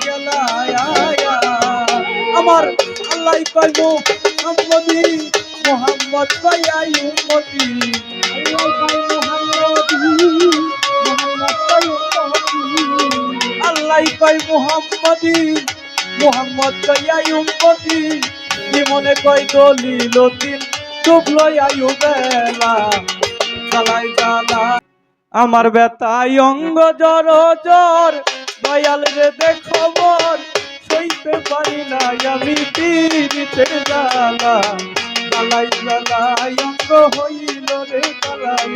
কেলায় আমার আল্লাহ কইব মোহাম্মদি মোহাম্মদ কয়াই উম্মতি আল্লাহ কই মোহাম্মদি মোহাম্মদ কই উম্মতি আল্লাহ কই মোহাম্মদি কয়াই উম্মতি কি মনে কই দলিল দিন আমার ব্যথায় অঙ্গ জর জ্বর। দয়াল রে দেখবর সইতে পারি না আমি পীড়িতে জ্বালা। জ্বালাই অঙ্গ হইল রে জ্বালাই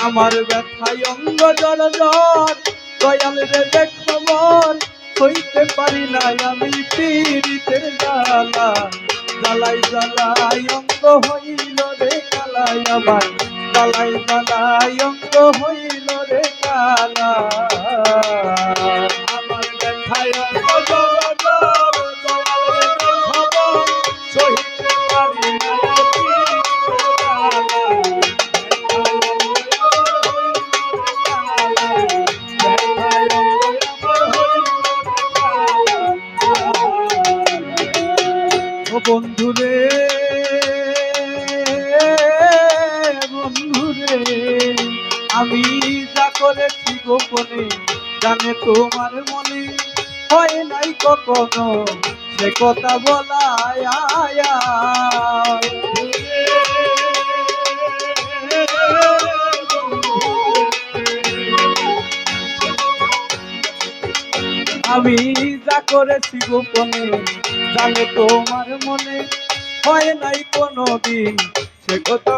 আমার। ব্যথায় অঙ্গ জর জ্বর। দয়াল রে দেখবর হইতে পারি না আমি পীড়িতের জ্বালা। জ্বালাই জ্বালাই অঙ্গ হইল রে কালাই আমার জ্বালাই জ্বালাই অঙ্গ হইল রে কালা। বন্ধুরে বন্ধুরে, আমি যা করেছি গোপনে, জানে তোমার মনে হয় নাই কখনো, সে কথা বলা আমি যা করেছি গোপনে জানে তোমার মনে হয় নাই কোনো দিন সে কথা।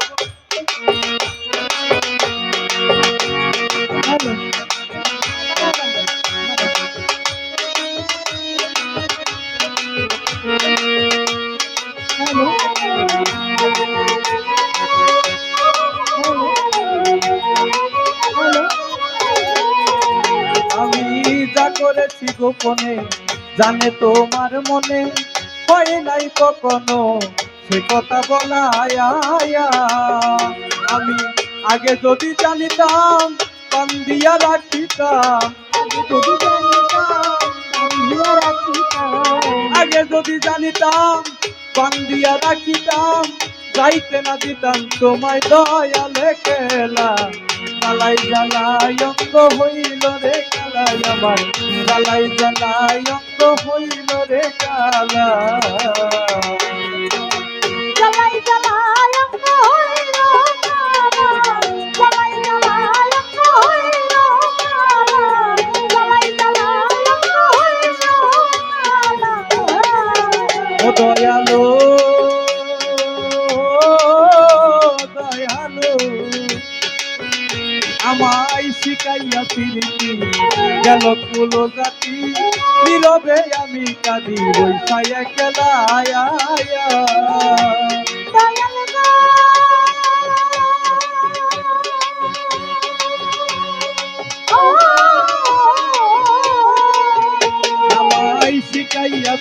আমি যা করেছি গোপনে জানে তোমার মনে হয় নাই কখনো। সে কথা বলা আমি আগে যদি জানিতাম দিয়া রাখিতাম। আগে যদি জানিতাম দিয়া রাখিতাম, যাইতে না দিতাম তোমায় দয়ালে খেলা। জ্বালাই জ্বালাই অঙ্গ হইল রে কালাই আমার। জ্বালাই জ্বালাই অঙ্গ হইল রে কালা। জ্বালাই জ্বালাই অঙ্গ হইল কালা। জ্বালাই জ্বালাই অঙ্গ হইল জ্বালাই জ্বালাই অঙ্গ হইল কালা। ও দয়ালো দয়ালো আমায় শিখাইয়া ফিরিতি গেল কুলো জাতি নীরবে আমি কাঁদি বৈশায়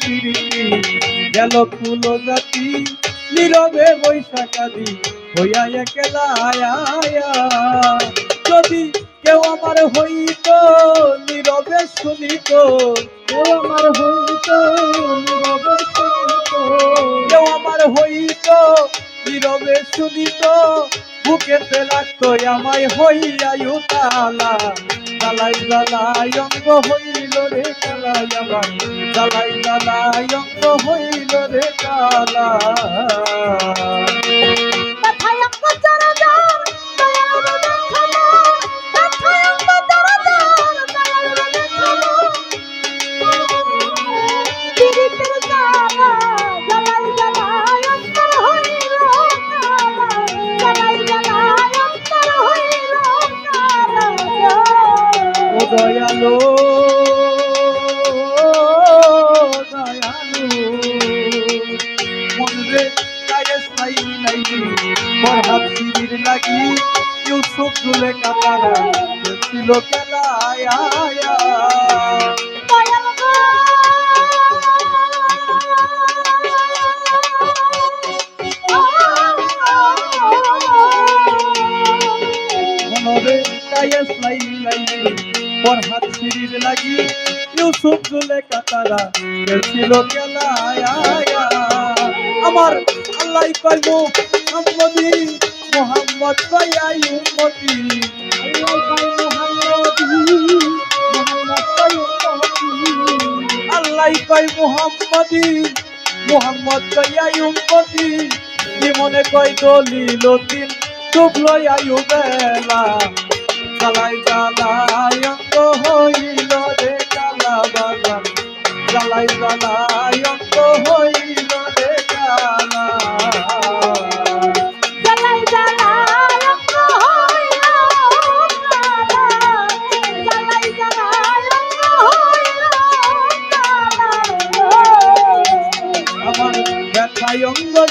ফিরিতি গেল কুলো জাতি নীরবে বৈশাখাদি হইয়া একলায় যদি কেউ আমার হইত, নীরবে শুনিত, কেউ আমার হইত, নীরবে শুনিত, কেউ আমার হইত, নীরবে শুনিত, বুকেতে লাগতো আমায় হইয়া তালা। জ্বালাই জ্বালাই অঙ্গ হইল রে কালাই আমার। জ্বালাই জ্বালাই অঙ্গ হইল রে কালা ছিল খেলায় হাত সিঁড়ির লাগি ইউসুফ জুলেখা তারা খেলছিল খেলায় আমার আল্লাহ কইব মোহাম্মদ মোহাম্মদ কয়াই উম্মতি। আল্লাহ কই কয় মোহাম্মদি, মোহাম্মদ কয় আই উম্মতি মনে কয় দলিল দিন ডুবলো আয়ু বেলা জ্বালাই জ্বালাই অন্ত হইল রে কালা বাগান জ্বালাই জ্বালাই অন্ত হইল